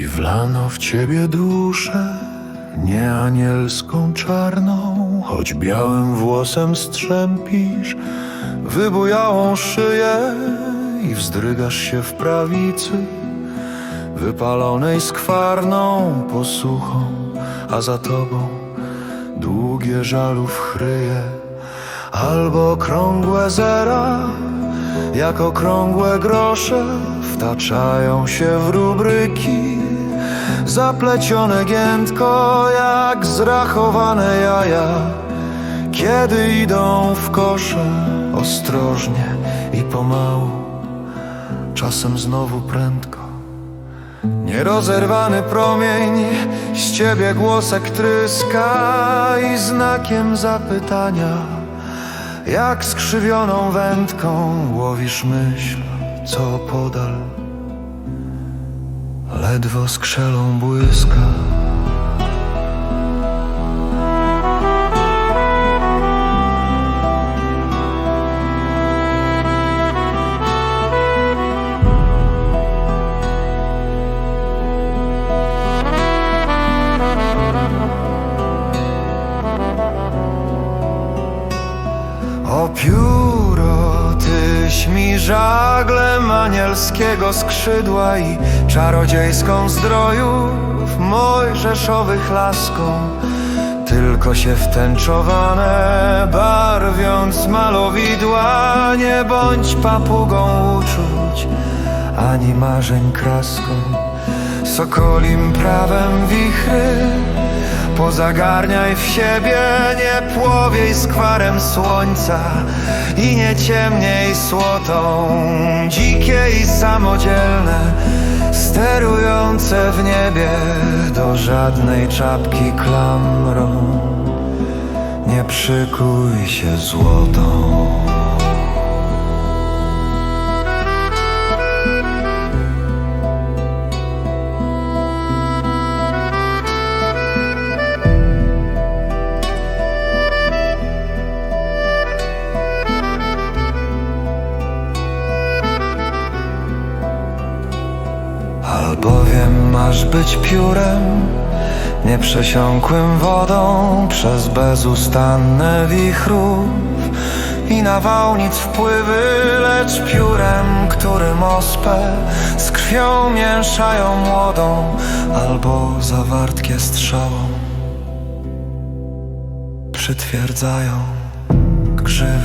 Wlano w ciebie duszę, nie anielską czarną, choć białym włosem strzępisz wybujałą szyję i wzdrygasz się w prawicy, wypalonej skwarną posłuchą, a za tobą długie żalów chryje, albo krągłe zera, jak okrągłe grosze, wtaczają się w rubryki, zaplecione giętko jak zrachowane jaja, kiedy idą w kosze, ostrożnie i pomału, czasem znowu prędko. Nierozerwany promień z ciebie głosek tryska i znakiem zapytania, jak skrzywioną wędką łowisz myśl, co podal, ledwo skrzelą błyska. O pióro, tyś mi żaglem anielskiego skrzydła i czarodziejską zdrojów mojżeszowych laską. Tylko się wtęczowane, barwiąc malowidła, nie bądź papugą uczuć, ani marzeń kraską. Sokolim prawem wichry Pozagarniaj w siebie, nie płowiej skwarem słońca i nie ciemniej słotą, dzikie i samodzielne, sterujące w niebie do żadnej czapki klamrą. Nie przykuj się złotą. Masz być piórem Nieprzesiąkłym wodą Przez bezustanne wichrów I nawałnic wpływy Lecz piórem, którym ospę Z krwią mięszają młodą Albo zawartkie strzałą Przytwierdzają grzywy